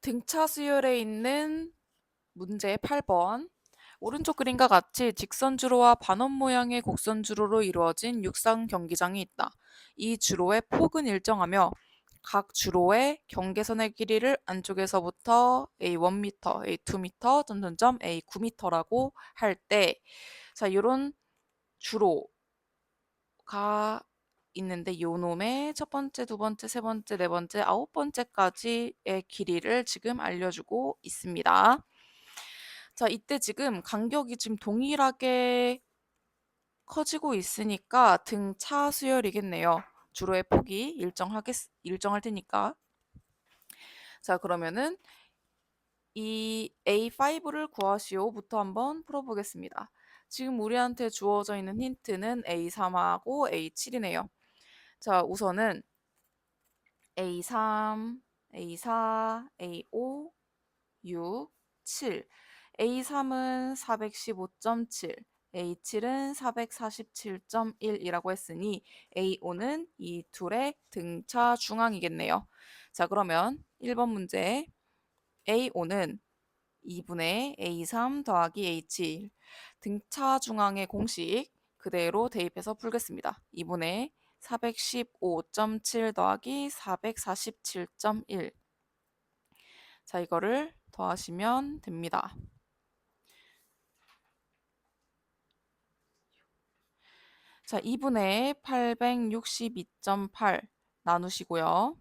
등차 수열에 있는 문제 8번. 오른쪽 그림과 같이 직선 주로와 반원 모양의 곡선 주로로 이루어진 육상 경기장이 있다. 이 주로의 폭은 일정하며 각 주로의 경계선의 길이를 안쪽에서부터 A1m, A2m, 점점점 A9m라고 할 때, 자, 요런 주로가 있는데 요 놈의 첫 번째, 두 번째, 세 번째, 네 번째, 아홉 번째까지의 길이를 지금 알려주고 있습니다. 자, 이때 지금 간격이 지금 동일하게 커지고 있으니까 등 차 수열이겠네요. 주로의 폭이 일정하겠, 일정할 테니까. 자, 그러면은 이 A5를 구하시오부터 한번 풀어보겠습니다. 지금 우리한테 주어져 있는 힌트는 A3하고 A7이네요. 자, 우선은 A3, A4, A5, 6, 7. A3은 415.7, A7은 447.1이라고 했으니 A5는 이 둘의 등차 중앙이겠네요. 자, 그러면 1번 문제 A5는 2분의 A3 더하기 A7 등차 중앙의 공식 그대로 대입해서 풀겠습니다. 2분의 415.7 더하기 447.1 자, 이거를 더하시면 됩니다. 자, 2분의 862.8 나누시고요.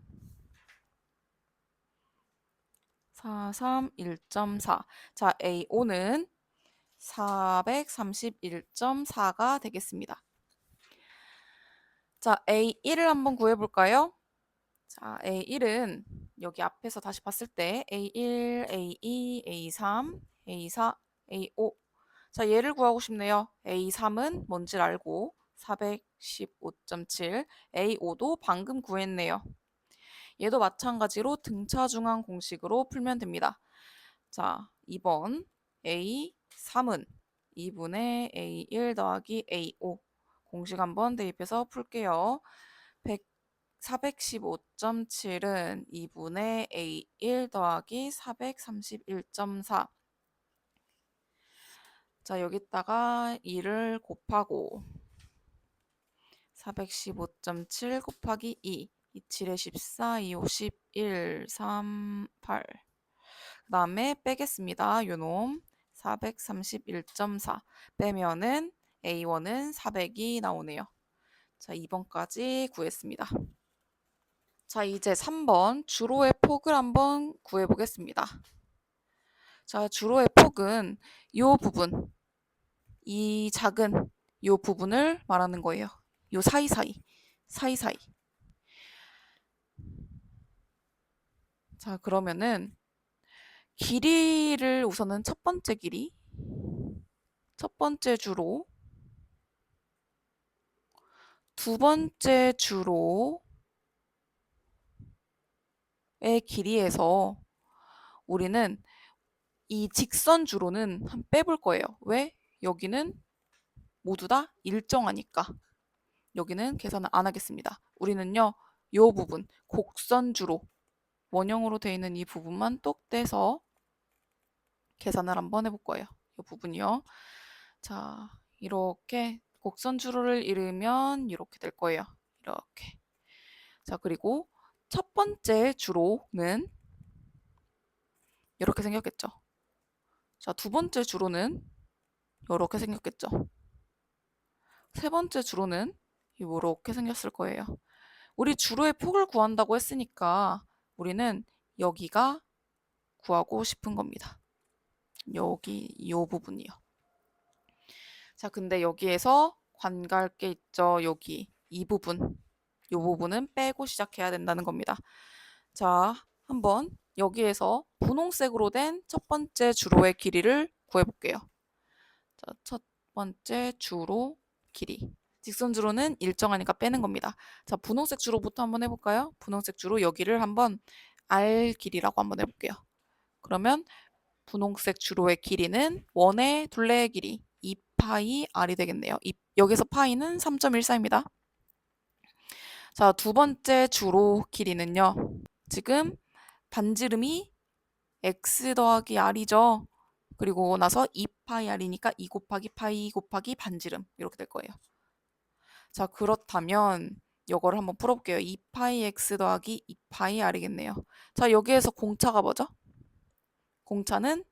431.4. 자, A5는 431.4가 되겠습니다. 자, A1을 한번 구해볼까요? 자, A1은 여기 앞에서 다시 봤을 때 A1, A2, A3, A4, A5. 자, 얘를 구하고 싶네요. A3은 뭔지 알고 415.7, A5도 방금 구했네요. 얘도 마찬가지로 등차 중앙 공식으로 풀면 됩니다. 자, 2번 A3은 2분의 A1 더하기 A5 공식 한번 대입해서 풀게요. 415.7은 2분의 A1 더하기 431.4 자, 여기다가 2를 곱하고 415.7 곱하기 2 2, 7에 14, 2, 5, 11, 3, 8. 그 다음에 빼겠습니다. 요놈 431.4 빼면은 A1은 400이 나오네요. 자, 2번까지 구했습니다. 자, 이제 3번 주로의 폭을 한번 구해보겠습니다. 자, 주로의 폭은 이 부분, 이 작은 이 부분을 말하는 거예요. 요 사이사이, 사이사이. 자, 그러면은 길이를 우선은 첫 번째 길이, 첫 번째 주로, 두 번째 주로의 길이에서 우리는 이 직선 주로는 한 빼볼 거예요. 왜? 여기는 모두 다 일정하니까. 여기는 계산을 안 하겠습니다. 우리는요, 요 부분, 곡선 주로, 원형으로 되어 있는 이 부분만 똑 떼서 계산을 한번 해볼 거예요. 이 부분이요. 자, 이렇게 곡선 주로를 이루면 이렇게 될 거예요. 이렇게. 자, 그리고 첫 번째 주로는 이렇게 생겼겠죠. 자, 두 번째 주로는 이렇게 생겼겠죠. 세 번째 주로는 이렇게 생겼을 거예요. 우리 주로의 폭을 구한다고 했으니까 우리는 여기가 구하고 싶은 겁니다. 여기 이 부분이요. 자, 근데 여기에서 관갈 게 있죠. 여기 이 부분. 이 부분은 빼고 시작해야 된다는 겁니다. 자, 한번 여기에서 분홍색으로 된 첫 번째 주로의 길이를 구해볼게요. 자, 첫 번째 주로 길이. 직선 주로는 일정하니까 빼는 겁니다. 자, 분홍색 주로부터 한번 해볼까요? 분홍색 주로 여기를 한번 R 길이라고 한번 해볼게요. 그러면 분홍색 주로의 길이는 원의 둘레의 길이 2파이 R이 되겠네요. 이, 여기서 파이는 3.14입니다. 자, 두 번째 주로 길이는요. 지금 반지름이 x 더하기 r이죠. 그리고 나서 2파이 r이니까 2 곱하기 파이 곱하기 반지름 이렇게 될 거예요. 자 그렇다면 요거를 한번 풀어볼게요. 2파이 x 더하기 2파이 r이겠네요. 자 여기에서 공차가 뭐죠? 공차는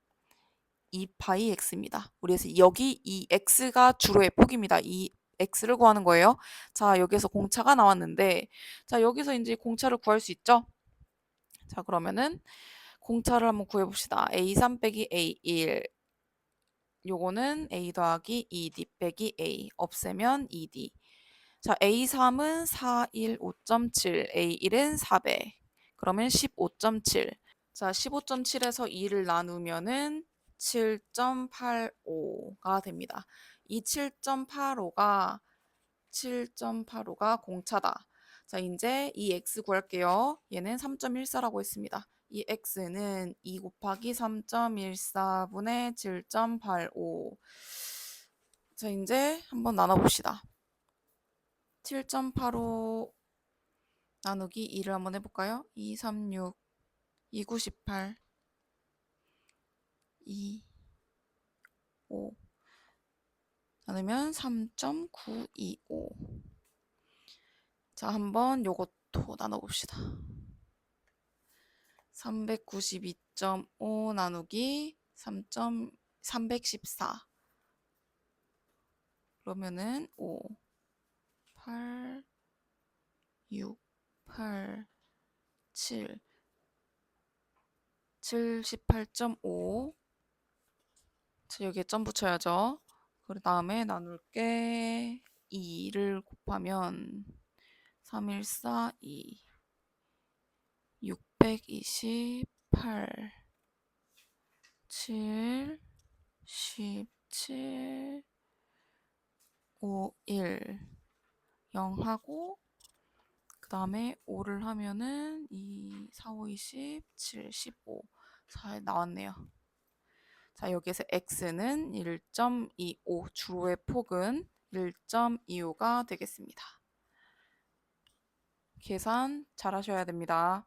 2 파이 x입니다. 그래서 여기 이 x가 주로의 폭입니다. 이 x를 구하는 거예요. 자 여기서 공차가 나왔는데 자 여기서 이제 공차를 구할 수 있죠? 자 그러면은 공차를 한번 구해 봅시다. a3 빼기 a1 요거는 a 더하기 2d 빼기 a 없애면 2d 자 a3은 4, 1, 5.7 a1은 4배 그러면 15.7 자 15.7에서 2를 나누면은 7.85가 됩니다. 이 7.85가 7.85가 공차다. 자, 이제 이 x 구할게요. 얘는 3.14라고 했습니다. 이 x는 2 곱하기 3.14분의 7.85. 자, 이제 한번 나눠봅시다. 7.85 나누기 2를 한번 해볼까요? 2, 3, 6, 2, 9, 18, 2, 5 나누면 3.925 자, 한번 요것도 나눠봅시다. 392.5 나누기 3. 314 그러면은 5 8 6 8 7 78.5 자, 여기에 점 붙여야죠. 그 다음에 나눌 게 2를 곱하면 314, 2 628 7 17 5 1 0하고 그 다음에 5를 하면은 2, 4, 5, 20, 7, 15 잘 나왔네요. 자, 여기에서 x는 1.25, 주로의 폭은 1.25가 되겠습니다. 계산 잘 하셔야 됩니다.